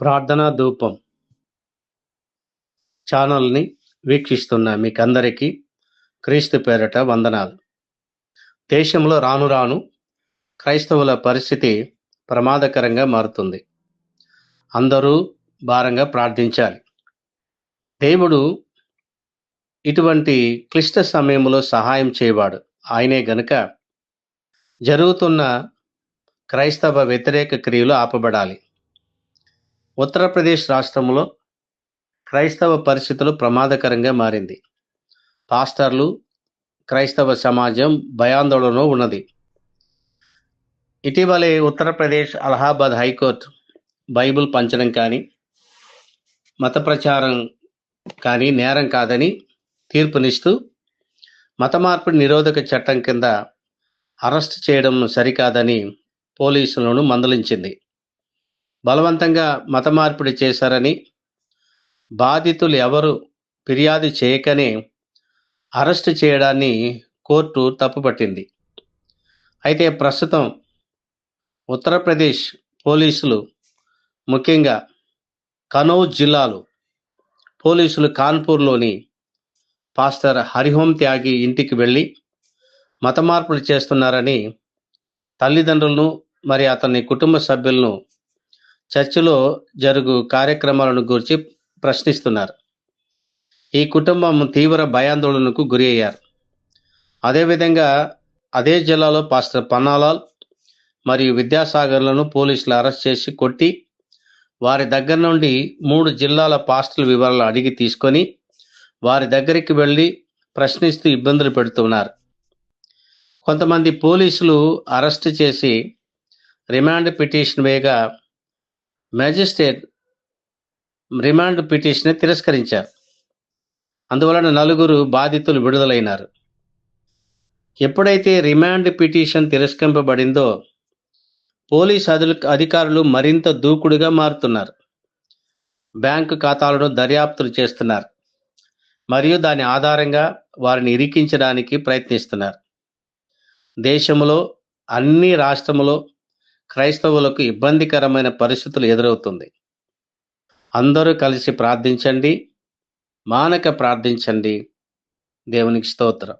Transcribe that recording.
ప్రార్థనా ధూపం ఛానల్ని వీక్షిస్తున్న మీకందరికీ క్రీస్తు పేరట వందనాలు. దేశంలో రాను రాను క్రైస్తవుల పరిస్థితి ప్రమాదకరంగా మారుతుంది. అందరూ భారంగా ప్రార్థించాలి. దేవుడు ఇటువంటి క్లిష్ట సమయంలో సహాయం చేయవాడు. ఆయనే గనుక జరుగుతున్న క్రైస్తవ వ్యతిరేక క్రియలు ఆపబడాలి. ఉత్తరప్రదేశ్ రాష్ట్రంలో క్రైస్తవ పరిస్థితులు ప్రమాదకరంగా మారింది. పాస్టర్లు క్రైస్తవ సమాజం భయాందోళనలో ఉన్నది. ఇటీవలే ఉత్తరప్రదేశ్ అలహాబాద్ హైకోర్టు బైబిల్ పంచడం కానీ మత ప్రచారం కానీ నేరం కాదని తీర్పునిస్తూ మత మార్పిడి నిరోధక చట్టం కింద అరెస్ట్ చేయడం సరికాదని పోలీసులను మందలించింది. బలవంతంగా మత మార్పిడి చేశారని బాధితులు ఎవరు ఫిర్యాదు చేయకనే అరెస్ట్ చేయడాన్ని కోర్టు తప్పుపట్టింది. అయితే ప్రస్తుతం ఉత్తరప్రదేశ్ పోలీసులు ముఖ్యంగా కనౌజ్ జిల్లాలో పోలీసులు కాన్పూర్లోని పాస్టర్ హరిహోం త్యాగి ఇంటికి వెళ్ళి మత మార్పులు చేస్తున్నారని తల్లిదండ్రులను మరి అతని కుటుంబ సభ్యులను చర్చిలో జరుగు కార్యక్రమాలను గురించి ప్రశ్నిస్తున్నారు. ఈ కుటుంబం తీవ్ర భయాందోళనకు గురి అయ్యారు. అదేవిధంగా అదే జిల్లాలో పాస్టర్ పన్నాలాల్ మరియు విద్యాసాగర్లను పోలీసులు అరెస్ట్ చేసి కొట్టి వారి దగ్గర నుండి మూడు జిల్లాల పాస్టర్ల వివరాలు అడిగి తీసుకొని వారి దగ్గరికి వెళ్ళి ప్రశ్నిస్తూ ఇబ్బందులు పెడుతున్నారు. కొంతమంది పోలీసులు అరెస్ట్ చేసి రిమాండ్ పిటిషన్ వేయగా మ్యాజిస్ట్రేట్ రిమాండ్ పిటిషన్ తిరస్కరించారు. అందువలన నలుగురు బాధితులు విడుదలైనారు. ఎప్పుడైతే రిమాండ్ పిటిషన్ తిరస్కరింపబడిందో పోలీస్ అధికారులు మరింత దూకుడుగా మారుతున్నారు. బ్యాంకు ఖాతాలను దర్యాప్తులు చేస్తున్నారు. మరియు దాని ఆధారంగా వారిని ఇరికించడానికి ప్రయత్నిస్తున్నారు. దేశంలో అన్ని రాష్ట్రములో క్రైస్తవులకు ఇబ్బందికరమైన పరిస్థితులు ఎదురవుతుంది. అందరూ కలిసి ప్రార్థించండి. మానక ప్రార్థించండి. దేవునికి స్తోత్రం.